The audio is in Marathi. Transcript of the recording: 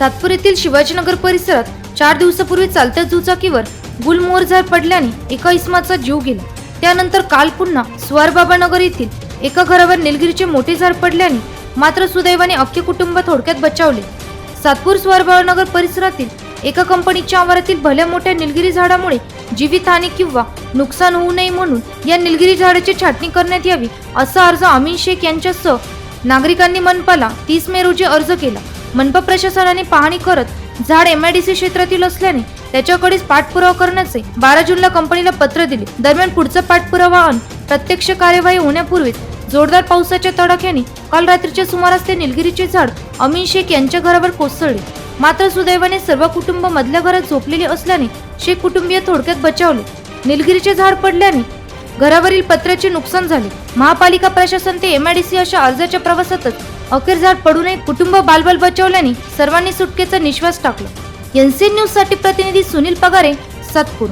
सातपूर येथील शिवाजीनगर परिसरात चार दिवसापूर्वी चालत्या दुचाकीवर गुलमोहरझार पडल्याने एका इसमाचा जीव गेला. त्यानंतर काल पुन्हा स्वारबाबानगर येथील एका घरावर निलगिरीचे मोठे झाड पडल्याने मात्र सुदैवाने अख्खे कुटुंब थोडक्यात बचावले. सातपूर स्वारबाबानगर परिसरातील एका कंपनीच्या आवारातील भल्या मोठ्या निलगिरी झाडामुळे जीवितहानी किंवा नुकसान होऊ नये म्हणून या निलगिरी झाडाची छाटणी करण्यात यावी असा अर्ज अमीन शेख यांच्यासह नागरिकांनी मनपाला तीस मे रोजी अर्ज केला. मनपा प्रशासनाने पाहणी करत झाड एमआयडीसी क्षेत्रातील असल्याने त्याच्याकडेच पाठपुरावा करण्याचे बारा जूनला कंपनीला पत्र दिले. दरम्यान पुढचा पाठपुरावा अन प्रत्यक्ष कार्यवाही होण्यापूर्वीच जोरदार पावसाच्या तडाख्याने काल रात्रीच्या सुमारास ते निलगिरीचे झाड अमीन शेख यांच्या घरावर कोसळले. मात्र सुदैवाने सर्व कुटुंब मधल्या घरात झोपलेले असल्याने शेख कुटुंबीय थोडक्यात बचावले. निलगिरीचे झाड पडल्याने घरावरील पत्र्याचे नुकसान झाले. महापालिका प्रशासन ते एमआयडीसी अशा अर्जाच्या प्रवासातच अखेर झाड पडूनही कुटुंब बालबल बचावल्याने सर्वांनी सुटकेचा निश्वास टाकला. एनसीएन न्यूजसाठी प्रतिनिधी सुनील पगारे सातपूर.